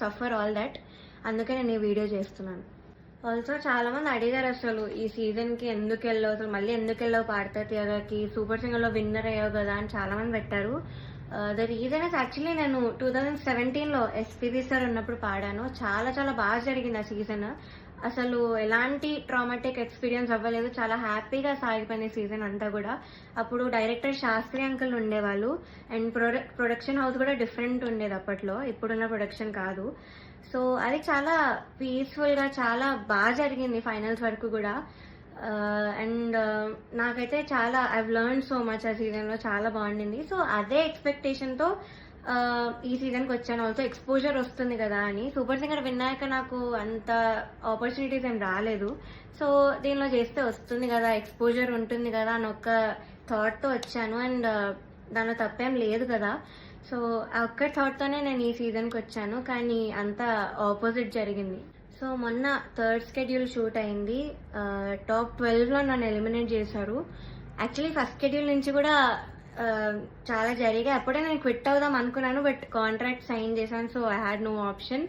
Suffer all that అందుకే నేను ఈ వీడియో చేస్తున్నాను. ఆల్సో చాలామంది అడిగారు అసలు ఈ సీజన్కి ఎందుకు వెళ్ళావు? అసలు మళ్ళీ ఎందుకు వెళ్ళావు పాడతా తీయగాకి సూపర్ సింగర్లో విన్నర్ అయ్యావు కదా అని చాలామంది పెట్టారు. ద రీజన్ ఇస్ యాక్చువల్లీ నేను టూ థౌజండ్ సెవెంటీన్లో ఎస్పీబీ సార్ ఉన్నప్పుడు పాడాను. చాలా చాలా బాగా జరిగింది ఆ సీజన్ అసలు ఎలాంటి ట్రామాటిక్ ఎక్స్పీరియన్స్ అవ్వలేదు. చాలా హ్యాపీగా సాగిపోయింది సీజన్ అంతా కూడా. అప్పుడు డైరెక్టర్ శాస్త్రి అంకుల్ ఉండేవాళ్ళు. అండ్ ప్రొడక్ ప్రొడక్షన్ హౌస్ కూడా డిఫరెంట్ ఉండేది అప్పట్లో. ఇప్పుడున్న ప్రొడక్షన్ కాదు. సో అది చాలా పీస్ఫుల్గా చాలా బాగా జరిగింది ఫైనల్స్ వరకు కూడా. Uh, అండ్ uh, నాకైతే చాలా ఐ లెర్న్ సో మచ్ ఆ సీజన్లో చాలా బాగుండింది. సో అదే ఎక్స్పెక్టేషన్తో ఈ సీజన్కి వచ్చాను. ఆల్సో ఎక్స్పోజర్ వస్తుంది కదా అని. సూపర్ సింగర్ విన్నాక నాకు అంత ఆపర్చునిటీస్ ఏం రాలేదు. సో దీనిలో చేస్తే వస్తుంది కదా ఎక్స్పోజర్ ఉంటుంది కదా అని ఒక థాట్తో వచ్చాను. అండ్ దానిలో తప్పేం లేదు కదా. సో ఆ ఒక్క థాట్తోనే నేను ఈ సీజన్కి వచ్చాను. కానీ అంతా ఆపోజిట్ జరిగింది. సో మొన్న థర్డ్ స్కెడ్యూల్ షూట్ అయింది. టాప్ ట్వెల్వ్లో నన్ను ఎలిమినేట్ చేశారు. యాక్చువల్లీ ఫస్ట్ షెడ్యూల్ నుంచి కూడా చాలా జరిగాయి. అప్పుడే నేను క్విట్ అవుదాం అనుకున్నాను బట్ కాంట్రాక్ట్ సైన్ చేశాను so I had no option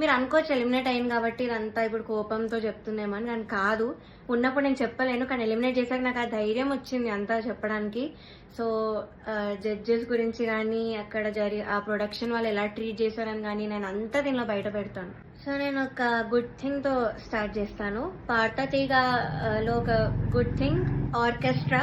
మీరు అనుకోవచ్చు ఎలిమినేట్ అయింది కాబట్టి ఇదంతా ఇప్పుడు కోపంతో చెప్తుందేమో అని కానీ కాదు. ఉన్నప్పుడు నేను చెప్పలేను కానీ ఎలిమినేట్ చేశాక నాకు ఆ ధైర్యం వచ్చింది అంతా చెప్పడానికి. సో జడ్జెస్ గురించి కానీ అక్కడ జరి ఆ ప్రొడక్షన్ వాళ్ళు ఎలా ట్రీట్ చేశారని కానీ నేను అంతా దీనిలో బయట పెడతాను. సో నేను ఒక గుడ్ థింగ్తో స్టార్ట్ చేస్తాను. పాడతా తీగ లో ఒక good thing orchestra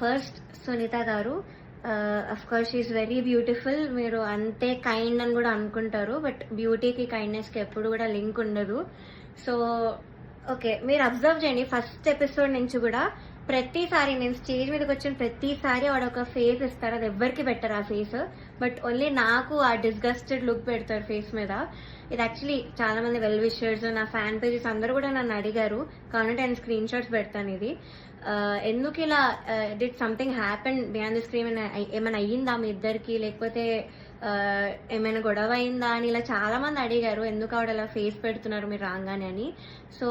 First Sunitha garu. Of course is very beautiful మీరు అంతే కైండ్ అని కూడా అనుకుంటారు బట్ బ్యూటీకి కైండ్నెస్కి ఎప్పుడు కూడా లింక్ ఉండదు. సో ఓకే మీరు అబ్జర్వ్ చేయండి. ఫస్ట్ ఎపిసోడ్ నుంచి కూడా ప్రతిసారి నేను స్టేజ్ మీదకి వచ్చిన ప్రతిసారి వాడు ఒక ఫేస్ ఇస్తారు. అది ఎవ్వరికి పెట్టరు ఆ ఫేస్ బట్ ఓన్లీ నాకు ఆ డిస్గస్టెడ్ లుక్ పెడతారు ఫేస్ మీద. ఇది యాక్చువల్లీ చాలా మంది వెల్ విషర్స్ నా ఫ్యాన్ పేజెస్ అందరూ కూడా నన్ను అడిగారు. కానీ నేను స్క్రీన్ షాట్స్ పెడతాను ఇది. ఎందుకు ఇలా did something happen beyond the screen ఏమైనా అయ్యిందా మీ ఇద్దరికి? లేకపోతే ఏమైనా గొడవ అయిందా అని ఇలా చాలా మంది అడిగారు. ఎందుకు ఆవిడ అలా ఫేస్ పెడుతున్నారు మీరు రాగానే అని. సో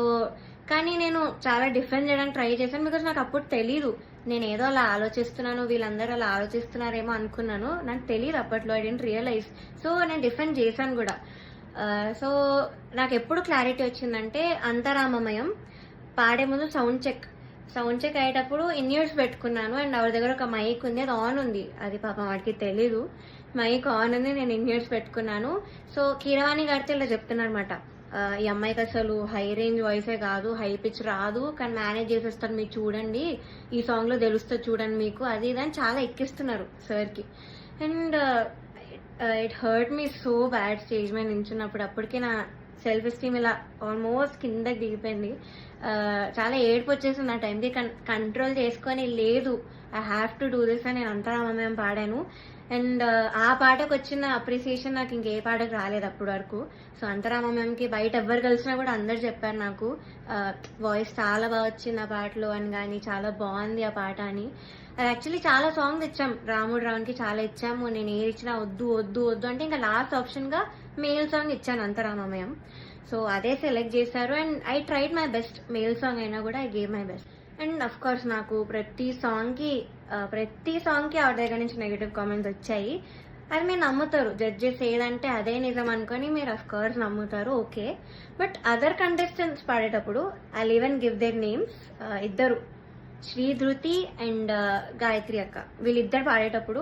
కానీ నేను చాలా డిఫెండ్ చేయడానికి ట్రై చేశాను బికాజ్ నాకు అప్పుడు తెలీదు. నేను ఏదో అలా ఆలోచిస్తున్నాను వీళ్ళందరూ అలా ఆలోచిస్తున్నారేమో అనుకున్నాను. నాకు తెలియదు అప్పట్లో ఐ డెంట్ రియలైజ్ సో నేను డిఫెండ్ చేశాను కూడా. సో నాకు ఎప్పుడు క్లారిటీ వచ్చిందంటే అంతరామమయం పాడే ముందు సౌండ్ చెక్ సౌండ్ చెక్ అయ్యేటప్పుడు ఇన్యూర్స్ పెట్టుకున్నాను అండ్ ఆవిడ దగ్గర ఒక మైక్ ఉంది అది ఆన్ ఉంది. అది పాపం వాడికి తెలీదు. మైక్ ఆన్ ఉంది నేను ఇన్యూర్స్ పెట్టుకున్నాను. సో కీరవాణి గారితో ఇలా చెప్తున్నారన్నమాట ఈ అమ్మాయికి అసలు హై రేంజ్ వాయిసే కాదు హై పిచ్ రాదు. కానీ మేనేజ్ చేసేస్తారు మీరు చూడండి. ఈ సాంగ్లో తెలుస్తుంది చూడండి మీకు. అది ఇది అని చాలా ఎక్కిస్తున్నారు సార్కి. And it hurt me so bad stage మీద నించున్నప్పుడు. అప్పటికే నా సెల్ఫ్ ఎస్టీమ్ ఇలా ఆల్మోస్ట్ కిందకి దిగిపోయింది. చాలా ఏడుపు వచ్చేసింది ఆ టైంకి కంట్రోల్ చేసుకొని లేదు. I have to do this అని నేను అంతరామయం పాడాను. అండ్ ఆ పాటకు వచ్చిన అప్రిసియేషన్ నాకు ఇంకే పాటకు రాలేదు అప్పటి వరకు. సో అంతరామమ్యంకి బయట ఎవ్వరు కలిసినా కూడా అందరు చెప్పారు నాకు వాయిస్ చాలా బాగా వచ్చింది ఆ పాటలో అని కానీ చాలా బాగుంది ఆ పాట అని. అది యాక్చువల్లీ చాలా సాంగ్స్ ఇచ్చాం రాముడు రావునికి చాలా ఇచ్చాము. నేను ఏది ఇచ్చినా వద్దు వద్దు వద్దు అంటే ఇంకా లాస్ట్ ఆప్షన్గా మేల్ సాంగ్ ఇచ్చాను అంతరామమయం సో అదే సెలెక్ట్ చేశారు. And I tried my best male song అయినా కూడా I gave my best and of course నాకు ప్రతి సాంగ్కి ప్రతి సాంగ్కి ఆవిడ దగ్గర నుంచి నెగిటివ్ కామెంట్స్ వచ్చాయి. అది మీరు నమ్ముతారు. జడ్జెస్ ఏదంటే అదే నిజం అనుకొని మీరు అఫ్ కోర్స్ నమ్ముతారు. ఓకే బట్ అదర్ కంటెస్టెంట్స్ పాడేటప్పుడు I even give their names ఇద్దరు. శ్రీ ధృతి అండ్ గాయత్రి అక్క. వీళ్ళిద్దరు పాడేటప్పుడు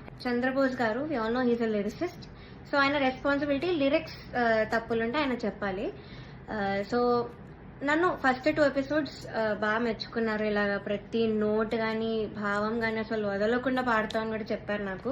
Chandrabose garu we all know he's a lyricist so ఆయన రెస్పాన్సిబిలిటీ లిరిక్స్ uh, తప్పులుంటే ఆయన చెప్పాలి. Uh, సో నన్ను ఫస్ట్ టూ ఎపిసోడ్స్ బాగా మెచ్చుకున్నారు. ఇలాగ ప్రతి నోట్ కానీ భావం కానీ అసలు వదలకుండా పాడతామని కూడా చెప్పారు నాకు.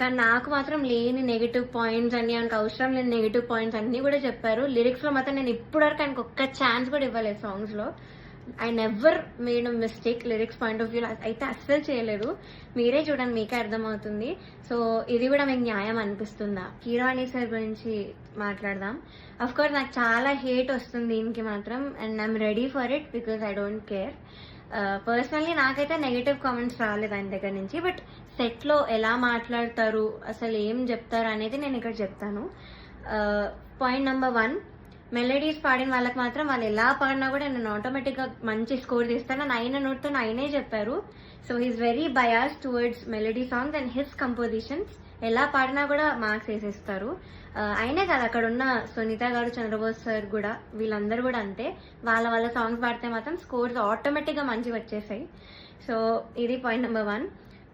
కానీ నాకు మాత్రం లేని నెగిటివ్ పాయింట్స్ అన్ని ఆయనకు అవసరం లేని నెగిటివ్ పాయింట్స్ అన్ని కూడా చెప్పారు. లిరిక్స్లో మాత్రం నేను ఇప్పటివరకు ఆయనకు ఒక్క ఛాన్స్ కూడా ఇవ్వలేదు సాంగ్స్లో. I never made mistake lyrics point of view అయితే అస్సలు చేయలేదు. మీరే చూడండి మీకే అర్థమవుతుంది. సో ఇది కూడా మీకు న్యాయం అనిపిస్తుందా? హీరోయినీ సార్ గురించి మాట్లాడదాం. అఫ్ కోర్స్ నాకు చాలా హేట్ వస్తుంది దీనికి మాత్రం and I'm ready for it because I don't care personally నాకైతే నెగిటివ్ కామెంట్స్ రాలేదు ఆయన దగ్గర నుంచి బట్ సెట్లో ఎలా మాట్లాడతారు అసలు ఏం చెప్తారు అనేది నేను ఇక్కడ చెప్తాను. పాయింట్ నెంబర్ వన్ మెలడీస్ పాడిన వాళ్ళకి మాత్రం వాళ్ళు ఎలా పాడినా కూడా నేను ఆటోమేటిక్గా మంచి స్కోర్ తీస్తాను అని ఆయన నోట్తో ఆయనే చెప్పారు. So he's very bias towards melody songs and his compositions ఎలా పాడినా కూడా మార్క్స్ వేసేస్తారు. అయినా కాదు అక్కడ ఉన్న సునీత గారు చంద్రబోస్ సార్ కూడా వీళ్ళందరూ కూడా అంతే. వాళ్ళ వాళ్ళ సాంగ్స్ పాడితే మాత్రం స్కోర్స్ ఆటోమేటిక్గా మంచిగా వచ్చేసాయి. సో ఇది point number one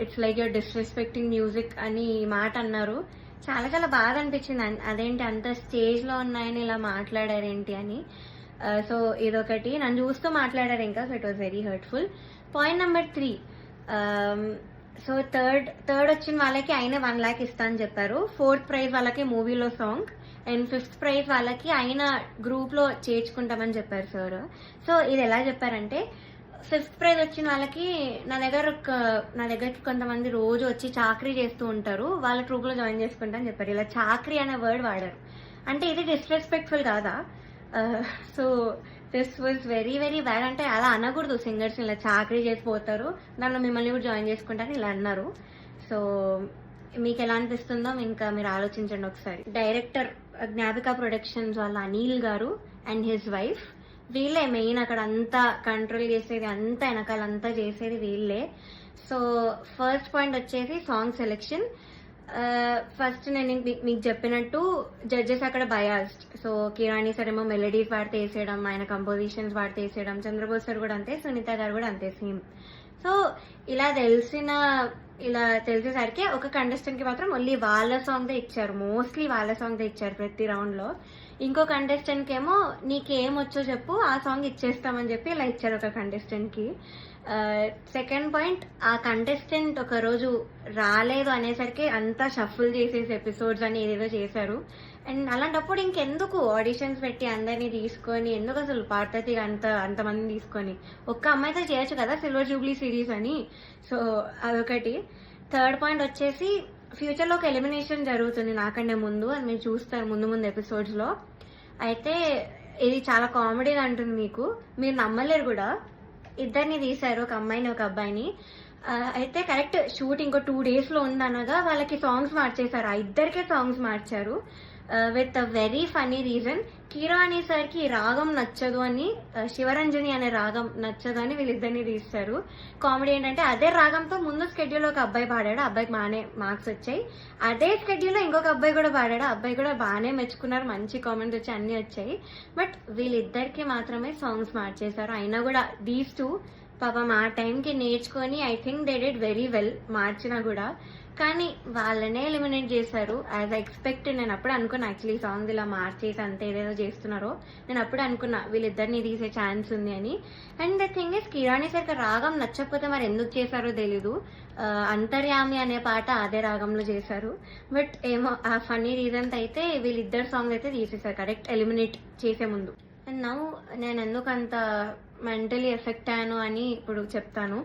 It's like your disrespecting music అని మాట అన్నారు. చాలా చాలా బాధ అనిపించింది. అన్- అదేంటి అంత స్టేజ్లో ఉన్నాయని ఇలా మాట్లాడారేంటి అని. సో ఇదొకటి. నన్ను చూస్తూ మాట్లాడారు ఇంకా so it was very hurtful point number three so third third వచ్చిన వాళ్ళకి ఆయన వన్ ల్యాక్ ఇస్తా అని చెప్పారు. ఫోర్త్ ప్రైజ్ వాళ్ళకి మూవీలో సాంగ్ అండ్ ఫిఫ్త్ ప్రైజ్ వాళ్ళకి ఆయన గ్రూప్లో చేర్చుకుంటామని చెప్పారు సార్ సో ఇది ఎలా చెప్పారంటే ఫిఫ్త్ ప్రైజ్ వచ్చిన వాళ్ళకి నా దగ్గర ఒక- నా దగ్గరికి కొంతమంది రోజు వచ్చి చాకరీ చేస్తూ ఉంటారు. వాళ్ళ ట్రూప్లో జాయిన్ చేసుకుంటా అని చెప్పారు. ఇలా చాకరీ అనే వర్డ్ వాడారు. అంటే ఇది డిస్రెస్పెక్ట్ఫుల్ కాదా? So this was very very bad అంటే అలా అనకూడదు సింగర్స్ ఇలా చాకరీ చేసిపోతారు దానిలో మిమ్మల్ని కూడా జాయిన్ చేసుకుంటాను ఇలా అన్నారు. సో మీకు ఎలా అనిపిస్తుందో ఇంకా మీరు ఆలోచించండి ఒకసారి. డైరెక్టర్ జ్ఞాపిక ప్రొడక్షన్స్ వాళ్ళ Anil garu and his wife వీళ్ళే మెయిన్ అక్కడ అంతా కంట్రోల్ చేసేది అంతా వెనకాలంతా చేసేది వీళ్ళే. సో ఫస్ట్ పాయింట్ వచ్చేసి సాంగ్ సెలెక్షన్ ఫస్ట్ నేను మీకు చెప్పినట్టు జడ్జెస్ అక్కడ బయాస్డ్ సో కిరాణి సార్ ఏమో మెలడీస్ వాడితే వేసేయడం ఆయన కంపోజిషన్స్ వాడితే వేసేయడం చంద్రబోస్ సార్ కూడా అంతే సునీత గారు కూడా అంతే సేమ్ సో ఇలా తెలిసిన ఇలా తెలిసేసరికి ఒక కంటెస్టెంట్కి మాత్రం ఓన్లీ వాళ్ళ సాంగ్ ఇచ్చారు. మోస్ట్లీ వాళ్ళ సాంగ్ ఇచ్చారు ప్రతి రౌండ్లో. ఇంకో కంటెస్టెంట్కి ఏమో నీకేం వచ్చో చెప్పు ఆ సాంగ్ ఇచ్చేస్తామని చెప్పి ఇలా ఇచ్చారు ఒక కంటెస్టెంట్కి. సెకండ్ పాయింట్ ఆ కంటెస్టెంట్ ఒక రోజు రాలేదు అనేసరికి అంతా షఫుల్ చేసేసి ఎపిసోడ్స్ అని ఏదేదో చేశారు. అండ్ అలాంటప్పుడు ఇంకెందుకు ఆడిషన్స్ పెట్టి అందరినీ తీసుకొని ఎందుకు అసలు పార్థతి అంత అంతమందిని తీసుకొని? ఒక్క అమ్మాయితో చేయొచ్చు కదా సిల్వర్ జూబ్లీ సిరీస్ అని? సో అదొకటి. థర్డ్ పాయింట్ వచ్చేసి ఫ్యూచర్లో ఒక ఎలిమినేషన్ జరుగుతుంది నాకంటే ముందు అది మీరు చూస్తారు ముందు ముందు ఎపిసోడ్స్లో. అయితే ఇది చాలా కామెడీగా అంటుంది మీకు. మీరు నమ్మలేరు కూడా. ఇద్దరిని తీశారు ఒక అమ్మాయిని ఒక అబ్బాయిని. అయితే కరెక్ట్ షూట్ ఇంకో టూ డేస్లో ఉందనగా వాళ్ళకి సాంగ్స్ మార్చేశారు. ఆ ఇద్దరికే సాంగ్స్ మార్చారు. With a very funny reason Keeravani సార్కి ఈ రాగం నచ్చదు అని శివరంజని అనే రాగం నచ్చదు అని వీళ్ళిద్దరిని తీస్తారు. కామెడీ ఏంటంటే అదే రాగంతో ముందు స్కెడ్యూల్ ఒక అబ్బాయి పాడాడు అబ్బాయికి బాగానే మార్క్స్ వచ్చాయి. అదే స్కెడ్యూల్లో ఇంకొక అబ్బాయి కూడా పాడాడు అబ్బాయి కూడా బాగానే మెచ్చుకున్నారు మంచి కామెంట్స్ వచ్చి అన్ని వచ్చాయి. బట్ వీళ్ళిద్దరికి మాత్రమే సాంగ్స్ మార్చేశారు అయినా కూడా దీస్ టూ పాపం ఆ టైంకి నేర్చుకొని I think they did very well మార్చినా కూడా. కానీ వాళ్ళనే ఎలిమినేట్ చేశారు. యాజ్ ఎక్స్పెక్టెడ్ నేను అప్పుడు అనుకున్నా యాక్చువల్లీ సాంగ్ ఇలా మార్చేసి అంత ఏదేదో చేస్తున్నారో. నేను అప్పుడు అనుకున్నా వీళ్ళిద్దరిని తీసే ఛాన్స్ ఉంది అని. And the thing is Keeravani సరికి రాగం నచ్చకపోతే మరి ఎందుకు చేశారో తెలీదు. అంతర్యామి అనే పాట అదే రాగంలో చేశారు. బట్ ఏమో ఆ ఫన్నీ రీజన్స్ అయితే వీళ్ళిద్దరు సాంగ్ అయితే తీసేశారు కరెక్ట్ ఎలిమినేట్ చేసే ముందు. అండ్ నౌ నేను ఎందుకు అంత మెంటలీ ఎఫెక్ట్ అయ్యాను అని ఇప్పుడు చెప్తాను.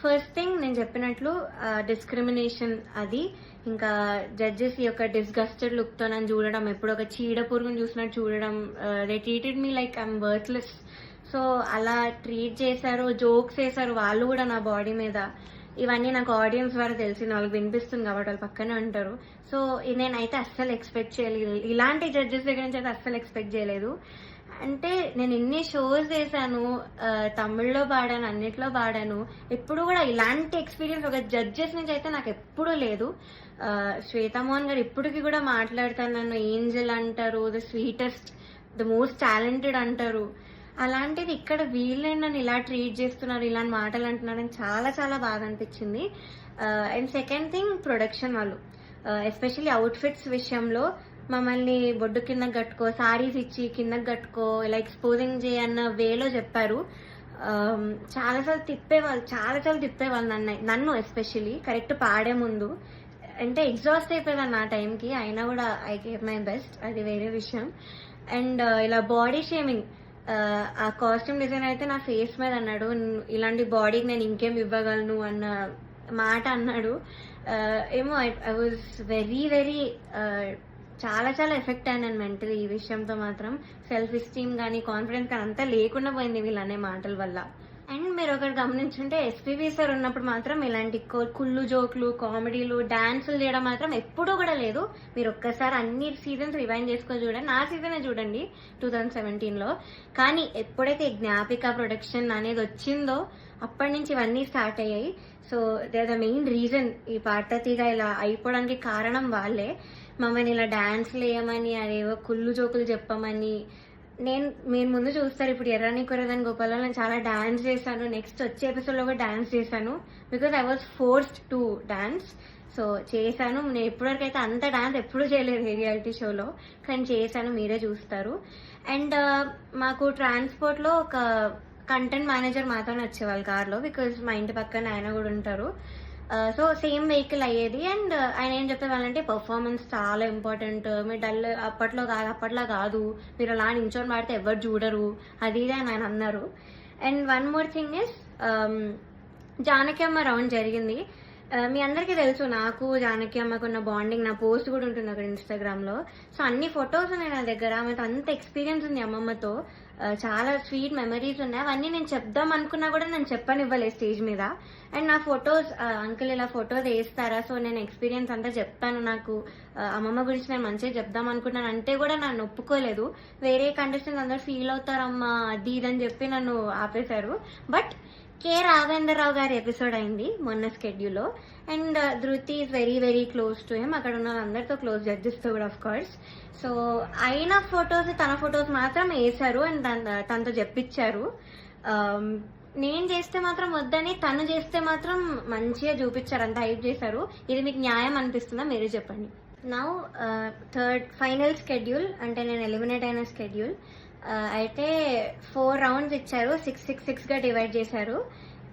ఫస్ట్ థింగ్ నేను చెప్పినట్లు డిస్క్రిమినేషన్ అది. ఇంకా జడ్జెస్ యొక్క డిస్గస్టెడ్ లుక్తో నన్ను చూడడం ఎప్పుడు ఒక చీడ పురుగును చూసినట్టు చూడడం they treated me like I'm worthless so అలా ట్రీట్ చేశారు జోక్స్ వేశారు వాళ్ళు కూడా నా బాడీ మీద. ఇవన్నీ నాకు ఆడియన్స్ ద్వారా తెలిసింది వాళ్ళకి వినిపిస్తుంది కాబట్టి వాళ్ళు పక్కనే ఉంటారు. సో నేనైతే అస్సలు ఎక్స్పెక్ట్ చేయలేదు. ఇలాంటి జడ్జెస్ దగ్గర నుంచి అయితే అస్సలు ఎక్స్పెక్ట్ చేయలేదు. అంటే నేను ఎన్ని షోస్ చేశాను తమిళ్ళో పాడాను అన్నిట్లో పాడాను. ఎప్పుడు కూడా ఇలాంటి ఎక్స్పీరియన్స్ ఒక జడ్జెస్ నుంచి అయితే నాకు ఎప్పుడూ లేదు. శ్వేతమోహన్ శ్వేతామోహన్ గారు ఇప్పటికి కూడా మాట్లాడతాను నన్ను ఏంజల్ అంటారు the sweetest the most talented అంటారు. అలాంటిది ఇక్కడ వీళ్ళే నన్ను ఇలా ట్రీట్ చేస్తున్నారు ఇలాంటి మాటలు అంటున్నారని చాలా చాలా బాగా అనిపించింది. అండ్ సెకండ్ థింగ్ ప్రొడక్షన్ వాళ్ళు. ఎస్పెషల్లీ అవుట్ఫిట్స్ విషయంలో మమ్మల్ని బొడ్డు కింద కట్టుకో సారీస్ ఇచ్చి కిందకి కట్టుకో ఇలా ఎక్స్పోజింగ్ చేయన్న వేలో చెప్పారు. Um, చాలాసార్లు తిప్పేవాళ్ళు చాలా చాలా తిప్పేవాళ్ళు నన్ను నన్ను ఎస్పెషల్లీ కరెక్ట్ పాడే ముందు. అంటే ఎగ్జాస్ట్ అయిపోయేదాన్ని ఆ టైంకి అయినా కూడా ఐ గేవ్ మై బెస్ట్ అది వేరే విషయం. అండ్ ఇలా బాడీ షేమింగ్ ఆ కాస్ట్యూమ్ డిజైన్ అయితే నా ఫేస్ మీద అన్నాడు ఇలాంటి బాడీకి నేను ఇంకేం ఇవ్వగలను అన్న మాట అన్నాడు. ఏమో ఐ వాజ్ వెరీ వెరీ చాలా చాలా ఎఫెక్ట్ అయ్యాను మెంటలీ ఈ విషయంతో మాత్రం. సెల్ఫ్ ఎస్టీమ్ కానీ కాన్ఫిడెన్స్ కానీ అంతా లేకుండా పోయింది వీళ్ళు అనే మాటల వల్ల. అండ్ మీరు ఒకటి గమనించుంటే ఎస్పీబీ సార్ ఉన్నప్పుడు మాత్రం ఇలాంటి కుళ్ళు జోకులు కామెడీలు డాన్సులు చేయడం మాత్రం ఎప్పుడూ కూడా లేదు. మీరు ఒక్కసారి అన్ని సీజన్స్ రివైండ్ చేసుకొని చూడండి. నా సీజనే చూడండి టూ థౌజండ్ సెవెంటీన్లో కానీ ఎప్పుడైతే జ్ఞాపిక ప్రొడక్షన్ అనేది వచ్చిందో అప్పటి నుంచి ఇవన్నీ స్టార్ట్ అయ్యాయి. So they the main reason ఈ పార్టీగా ఇలా అయిపోవడానికి కారణం వాళ్ళే. మమ్మల్ని ఇలా డాన్స్లు వేయమని అదేవో కుళ్ళు జోకులు చెప్పమని. నేను మీరు ముందు చూస్తారు ఇప్పుడు ఎర్రని కొరదని గోపాలలో నేను చాలా డాన్స్ చేశాను. నెక్స్ట్ వచ్చే ఎపిసోడ్లో కూడా డాన్స్ చేశాను. Because I was forced to dance so చేశాను. నేను ఇప్పటివరకు అయితే అంత డాన్స్ ఎప్పుడూ చేయలేదు రియాలిటీ షోలో కానీ చేశాను మీరే చూస్తారు. అండ్ uh, మాకు ట్రాన్స్పోర్ట్లో ఒక కంటెంట్ మేనేజర్ మాతోనే వచ్చేవాళ్ళు కార్లో బికాజ్ మా ఇంటి పక్కన ఆయన కూడా ఉంటారు. సో సేమ్ వెహికల్ అయ్యేది. అండ్ uh, ఆయన ఏం చెప్పేవాళ్ళంటే పర్ఫార్మెన్స్ చాలా ఇంపార్టెంట్ మీరు డల్ అప్పట్లో కాదు అప్పట్లో కాదు. మీరు అలా నించొని పాడితే ఎవరు చూడరు. అది ఇది అని ఆయన అన్నారు. And one more thing is Janaki అమ్మ రౌండ్ జరిగింది. Uh, మీ అందరికీ తెలుసు నాకు జానకి అమ్మకు ఉన్న బాండింగ్ నా పోస్ట్ కూడా ఉంటుంది అక్కడ ఇన్స్టాగ్రామ్లో. సో అన్ని ఫొటోస్ ఉన్నాయి నా దగ్గర. ఆమెతో అంత ఎక్స్పీరియన్స్ ఉంది అమ్మమ్మతో. చాలా స్వీట్ మెమరీస్ ఉన్నాయి. అవన్నీ నేను చెప్దాం అనుకున్నా కూడా నేను చెప్పనివ్వలేదు స్టేజ్ మీద. అండ్ నా ఫొటోస్ అంకుల్ ఇలా ఫొటోస్ వేస్తారా? సో నేను ఎక్స్పీరియన్స్ అంతా చెప్తాను నాకు. అమ్మమ్మ గురించి నేను మంచిగా చెప్దాం అనుకున్నాను. అంటే కూడా నన్ను ఒప్పుకోలేదు. వేరే కండిషన్స్ అందరు ఫీల్ అవుతారమ్మా అది ఇదని చెప్పి నన్ను ఆపేశారు. బట్ కే రాఘవేంద్రరావు గారి ఎపిసోడ్ అయింది మొన్న స్కెడ్యూల్లో and Dhriti is very very close to him అక్కడ ఉన్న అందరితో క్లోజ్ జడ్జెస్తో కూడా ఆఫ్ కోర్స్ సో అయిన ఫొటోస్ తన ఫొటోస్ మాత్రం వేశారు అండ్ తనతో చెప్పించారు. Um, నేను చేస్తే మాత్రం వద్దని తను చేస్తే మాత్రం మంచిగా చూపించారు అంత హైప్ చేశారు. ఇది మీకు న్యాయం అనిపిస్తుందా? మీరే చెప్పండి. నౌ థర్డ్ ఫైనల్ స్కెడ్యూల్ అంటే నేను ఎలిమినేట్ అయిన స్కెడ్యూల్ అయితే ఫోర్ రౌండ్స్ ఇచ్చారు. సిక్స్ సిక్స్ సిక్స్గా డివైడ్ చేశారు.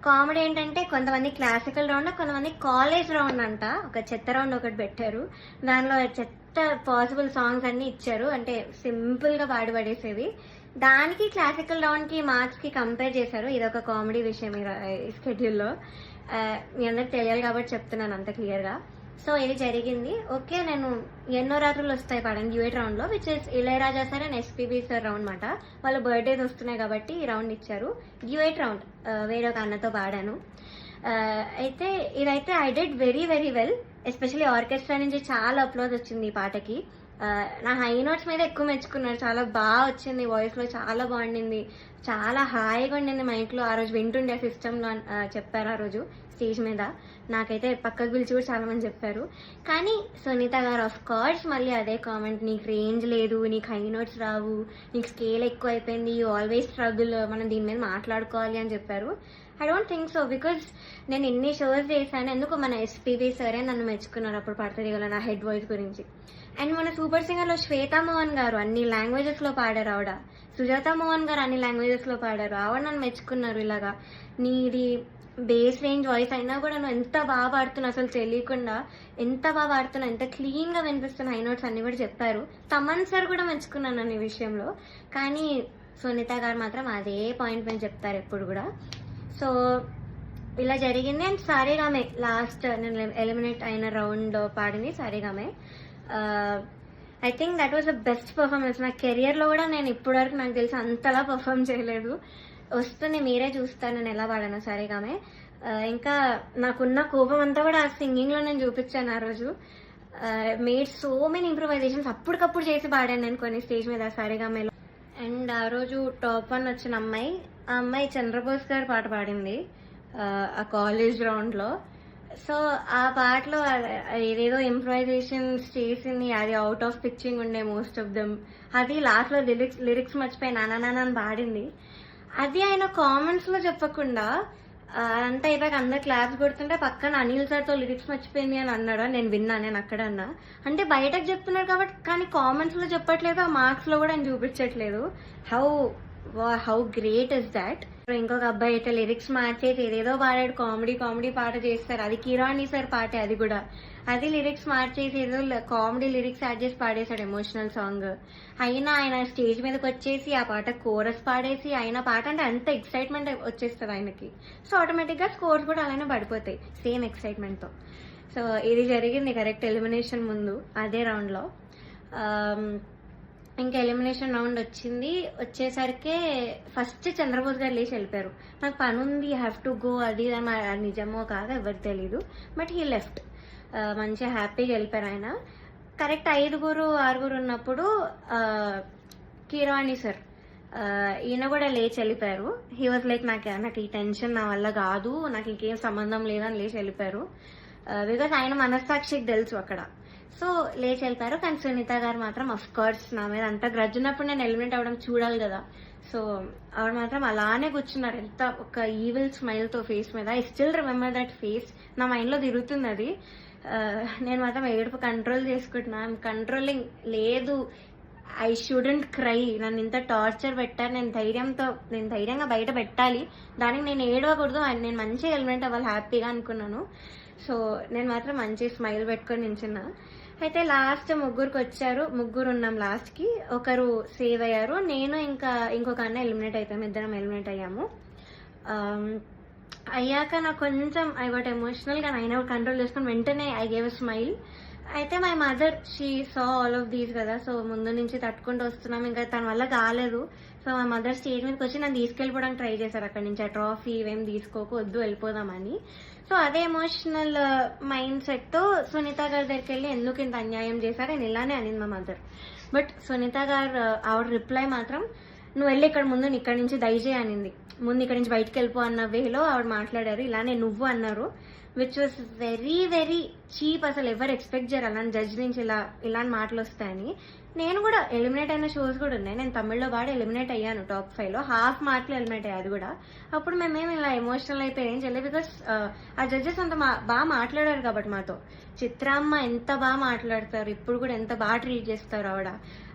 కామెడీ ఏంటంటే కొంతమంది క్లాసికల్ రౌండ్ కొంతమంది కాలేజ్ రౌండ్ అంట. ఒక చెత్త రౌండ్ ఒకటి పెట్టారు. దానిలో చెత్త పాసిబుల్ సాంగ్స్ అన్ని ఇచ్చారు. అంటే సింపుల్గా పాడి పడేసేవి. దానికి క్లాసికల్ రౌండ్కి మార్క్స్కి కంపేర్ చేశారు. ఇది ఒక కామెడీ విషయం ఈ ర- స్కెడ్యూల్లో మీ అందరికి తెలియాలి కాబట్టి చెప్తున్నాను అంత క్లియర్గా సో ఇది జరిగింది. ఓకే నేను ఎన్నో రాత్రులు వస్తాయి పాడండి. డ్యూయట్ రౌండ్లో which is Ilaiyaraaja sir and SPB sir round మాట వాళ్ళ బర్త్డేస్ వస్తున్నాయి కాబట్టి ఈ రౌండ్ ఇచ్చారు. డ్యూయట్ రౌండ్ వేరే ఒక అన్నతో పాడాను. అయితే ఇదైతే I did very very well especially orchestra నుంచి చాలా అప్లోజ్ వచ్చింది ఈ పాటకి. నా హై నోట్స్ మీద ఎక్కువ మెచ్చుకున్నారు. చాలా బాగా వచ్చింది. వాయిస్లో చాలా బాగుండింది. చాలా హాయిగా ఉండింది మా ఇంట్లో ఆ రోజు వింటుండే సిస్టమ్ చెప్పారు ఆ రోజు స్టేజ్ మీద. నాకైతే పక్కకు పిలిచి కూడా చాలామంది చెప్పారు. కానీ సునీత గారు ఆఫ్ కోర్స్ మళ్ళీ అదే కామెంట్ నీకు రేంజ్ లేదు నీకు హై నోట్స్ రావు నీకు స్కేల్ ఎక్కువ అయిపోయింది యూ ఆల్వేస్ స్ట్రగుల్ మనం దీని మీద మాట్లాడుకోవాలి అని చెప్పారు. I don't think so because నేను ఎన్ని షోస్ చేశాను ఎందుకు మన ఎస్పీవి సరే నన్ను మెచ్చుకున్నారు అప్పుడు పడతది నా హెడ్ వాయిస్ గురించి. అండ్ మన సూపర్ సింగర్లో శ్వేతా మోహన్ గారు అన్ని లాంగ్వేజెస్లో పాడారు ఆవిడ. సుజాత మోహన్ గారు అన్ని లాంగ్వేజెస్లో పాడారు. ఆవిడ నన్ను మెచ్చుకున్నారు ఇలాగా. నీది బేస్ రేంజ్ వాయిస్ అయినా కూడా నువ్వు ఎంత బాగా పాడుతున్నావు అసలు తెలియకుండా ఎంత బాగా పాడుతున్నావు ఎంత క్లీన్గా వినిపిస్తున్న హై నోట్స్ అన్ని కూడా చెప్పారు. తమన్ సార్ కూడా మెచ్చుకున్నాను నేను ఈ విషయంలో. కానీ సునీత గారు మాత్రం అదే పాయింట్ పైన చెప్తారు ఎప్పుడు కూడా. సో ఇలా జరిగింది అండ్ సారీగామే లాస్ట్ నేను ఎలిమినేట్ అయిన రౌండ్ పాడింది సారీగామే. I think that was the best performance నా కెరియర్లో కూడా నేను ఇప్పటివరకు నాకు తెలిసి అంతలా పర్ఫామ్ చేయలేదు. వస్తుంది మీరే చూస్తాను నేను ఎలా పాడాను సారీగామే ఇంకా నాకున్న కోపం అంతా కూడా ఆ సింగింగ్లో నేను చూపించాను ఆ రోజు. మేడ్ సో మెనీ ఇంప్రూవైజేషన్స్ అప్పటికప్పుడు చేసి పాడాను నేను కొన్ని స్టేజ్ మీద సారీగామేలో అండ్ ఆ రోజు టాప్ వన్ వచ్చిన అమ్మాయి ఆ అమ్మాయి చంద్రబోస్ గారు పాట పాడింది ఆ, కాలేజ్ గ్రౌండ్లో సో ఆ పాటలో ఏదేదో ఇంప్రొవైజేషన్స్ చేసింది అది అవుట్ ఆఫ్ పిచ్చింగ్ ఉండే మోస్ట్ ఆఫ్ దమ్ అది లాస్ట్లో లిరిక్స్ లిరిక్స్ మర్చిపోయి నానా అని పాడింది. అది ఆయన కామెంట్స్లో చెప్పకుండా అంతా అయిపోయాక అందరు క్లాప్స్ కొడుతుంటే పక్కన అనిల్ సార్తో లిరిక్స్ మర్చిపోయింది అని అన్నాడు? నేను విన్నా నేను అక్కడ అన్నా. అంటే బయటకు చెప్తున్నాడు కాబట్టి కానీ కామెంట్స్లో చెప్పట్లేదు ఆ మార్క్స్లో కూడా ఆయన చూపించట్లేదు. How how great is that ఇంకొక అబ్బాయి అయితే లిరిక్స్ మార్చేసి ఏదేదో పాడాడు కామెడీ కామెడీ పాట చేస్తారు. అది కిరాణి సార్ పాటే అది కూడా. అది లిరిక్స్ మార్చేసి ఏదో కామెడీ లిరిక్స్ యాడ్ చేసి పాడేశాడు ఎమోషనల్ సాంగ్ అయినా ఆయన స్టేజ్ మీదకి వచ్చేసి ఆ పాట కోరస్ పాడేసి ఆయన పాట అంటే అంత ఎక్సైట్మెంట్ వచ్చేస్తుంది ఆయనకి. సో ఆటోమేటిక్గా స్కోర్స్ కూడా అలానే పడిపోతాయి సేమ్ ఎక్సైట్మెంట్తో సో ఇది జరిగింది కరెక్ట్ ఎలిమినేషన్ ముందు అదే రౌండ్లో ఇంకా ఎలిమినేషన్ రౌండ్ వచ్చింది. వచ్చేసరికి ఫస్ట్ చంద్రబోస్ గారు లేచి వెళ్ళిపోయారు. నాకు పని ఉంది హ్యావ్ టు గో అది అని నిజమో కాదో ఎవరికి తెలీదు. బట్ హీ లెఫ్ట్ మంచిగా హ్యాపీగా వెళ్ళిపోయారు ఆయన. కరెక్ట్ ఐదుగురు ఆరుగురు ఉన్నప్పుడు కిరాణి కీరవాణి సార్ ఈయన కూడా లేచి వెళ్ళిపోయారు. హీ వాజ్ లైక్ నాకు నాకు ఈ టెన్షన్ నా వల్ల కాదు నాకు ఇంకేం సంబంధం లేదని లేచి వెళ్ళిపోయారు. బికాస్ ఆయన మనస్సాక్షికి తెలుసు అక్కడ. సో లేచి వెళ్ళిపోయారు. కానీ సునీత గారు మాత్రం అఫ్ కోర్స్ నా మీద అంత గ్రజ్ ఉన్నప్పుడు నేను ఎలిమినేట్ అవ్వడం చూడాలి కదా. సో ఆవిడ మాత్రం అలానే కూర్చున్నారు. ఎంత ఒక ఈవిల్ స్మైల్తో ఫేస్ మీద. I still remember that face నా మైండ్లో తిరుగుతుంది అది. నేను మాత్రం ఏడుపు కంట్రోల్ చేసుకుంటున్నా. కంట్రోలింగ్ లేదు ఐ షుడెంట్ క్రై నన్ను ఇంత టార్చర్ పెట్టారు. నేను ధైర్యంతో నేను ధైర్యంగా బయట పెట్టాలి. దానికి నేను ఏడవకూడదు. నేను మంచిగా ఎలిమెంట్ అవ్వాలి. హ్యాపీగా అనుకున్నాను. సో నేను మాత్రం మంచి స్మైల్ పెట్టుకొని నించున్నా. అయితే లాస్ట్ ముగ్గురికి వచ్చారు. ముగ్గురు ఉన్నాం లాస్ట్కి ఒకరు సేవ్ అయ్యారు. నేను ఇంకా ఇంకొక అన్న ఎలిమినేట్ అయిపోయాము ఇద్దరం ఎలిమినేట్ అయ్యాము. Um, అయ్యాక నాకు కొంచెం ఐ వాట్ ఎమోషనల్గా అయినా కంట్రోల్ చేసుకుని వెంటనే ఐ గేవ్ స్మైల్ అయితే my mother she saw all of these కదా. సో ముందు నుంచి తట్టుకుంటూ వస్తున్నాం. ఇంకా తన వల్ల కాలేదు. సో మా మదర్ స్టేజ్ మీదకి వచ్చి నన్ను తీసుకెళ్ళిపోవడానికి ట్రై చేశారు. అక్కడి నుంచి ఆ ట్రాఫీ ఇవేం తీసుకోకు వద్దు వెళ్ళిపోదామని. సో అదే ఎమోషనల్ మైండ్ సెట్తో సునీత గారి దగ్గరికి వెళ్ళి ఎందుకు ఇంత అన్యాయం చేశారు నేను ఇలానే అనింది మా మదర్. బట్ సునీత గారు uh, ఆవిడ రిప్లై మాత్రం నువ్వు వెళ్ళి ఇక్కడ ముందు ఇక్కడ నుంచి దయచేయి అనింది. ముందు ఇక్కడి నుంచి బయటకు వెళ్ళిపో అన్న వేలో ఆవిడ మాట్లాడారు. ఇలానే నువ్వు అన్నారు. Which was very very cheap అసలు ఎవరు ఎక్స్పెక్ట్ చేయరు అలాంటి జడ్జ్ నుంచి ఇలా ఇలాంటి మాటలు వస్తాయని. నేను కూడా ఎలిమినేట్ అయిన షోస్ కూడా ఉన్నాయి. నేను తమిళ్ళో పాడి ఎలిమినేట్ అయ్యాను టాప్ ఫైవ్లో. హాఫ్ మార్క్లు ఎలిమినేట్ అయ్యాది కూడా. అప్పుడు మేమేమి ఇలా ఎమోషనల్ అయిపోయి ఏం చేయలేదు బికాస్ ఆ జడ్జెస్ అంత మా- బాగా మాట్లాడారు కాబట్టి మాతో. చిత్రామ్మ ఎంత బాగా మాట్లాడతారు ఇప్పుడు కూడా ఎంత బాగా ట్రీట్ చేస్తారు ఆవిడ.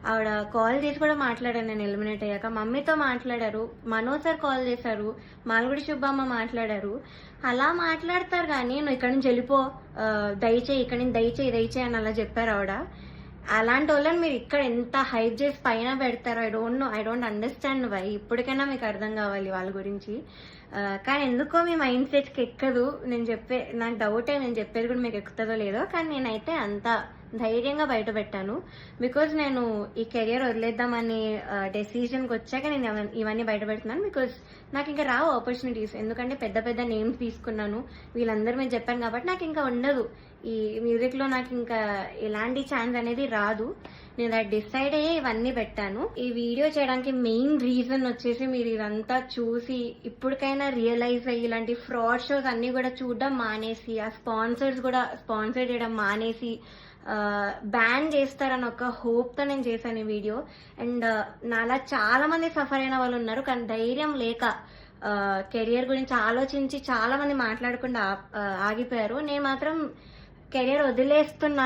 ఆవిడ కాల్ చేసి కూడా మాట్లాడాను నేను ఎలిమినేట్ అయ్యాక. మమ్మీతో మాట్లాడారు మనో సార్ కాల్ చేశారు మాల్గుడి సుబ్బమ్మ మాట్లాడారు. అలా మాట్లాడతారు కానీ నువ్వు ఇక్కడి నుంచి వెళ్ళిపో దయచేయి ఇక్కడి నుంచి దయచేయి దయచేయి అని అలా చెప్పారు ఆవిడ. అలాంటి వాళ్ళని మీరు ఇక్కడ ఎంత హైప్ చేసి పైన పెడతారో I don't know I don't understand why. ఇప్పటికైనా మీకు అర్థం కావాలి వాళ్ళ గురించి. కానీ ఎందుకో మీ మైండ్ సెట్కి ఎక్కదు. నేను చెప్పే నాకు డౌటే నేను చెప్పేది కూడా మీకు ఎక్కుతుందో లేదో కానీ నేనైతే అంత ధైర్యంగా బయట పెట్టాను. బికాజ్ నేను ఈ కెరియర్ వదిలేద్దామని డెసిషన్కి వచ్చాక నేను ఇవన్నీ- బయటపెడుతున్నాను బయట పెడుతున్నాను. బికాజ్ నాకు ఇంకా రావు ఆపర్చునిటీస్ ఎందుకంటే పెద్ద పెద్ద నేమ్స్ తీసుకున్నాను. వీళ్ళందరూ మీద చెప్పాను కాబట్టి నాకు ఇంకా ఉండదు. ఈ మ్యూజిక్లో నాకు ఇంకా ఎలాంటి ఛాన్స్ అనేది రాదు. నేను అది డిసైడ్ అయ్యే ఇవన్నీ పెట్టాను. ఈ వీడియో చేయడానికి మెయిన్ రీజన్ వచ్చేసి మీరు ఇదంతా చూసి ఇప్పటికైనా రియలైజ్ అయ్యి ఇలాంటి ఫ్రాడ్ షోస్ అన్నీ కూడా చూడడం మానేసి ఆ స్పాన్సర్స్ కూడా స్పాన్సర్ చేయడం మానేసి బ్యాన్ చేస్తారని ఒక హోప్తో నేను చేశాను ఈ వీడియో అండ్ నాలా చాలా మంది సఫర్ అయిన వాళ్ళు ఉన్నారు. కానీ ధైర్యం లేక కెరియర్ గురించి ఆలోచించి చాలా మంది మాట్లాడకుండా ఆగిపోయారు. నేను మాత్రం కెరియర్ వదిలేస్తున్నాను.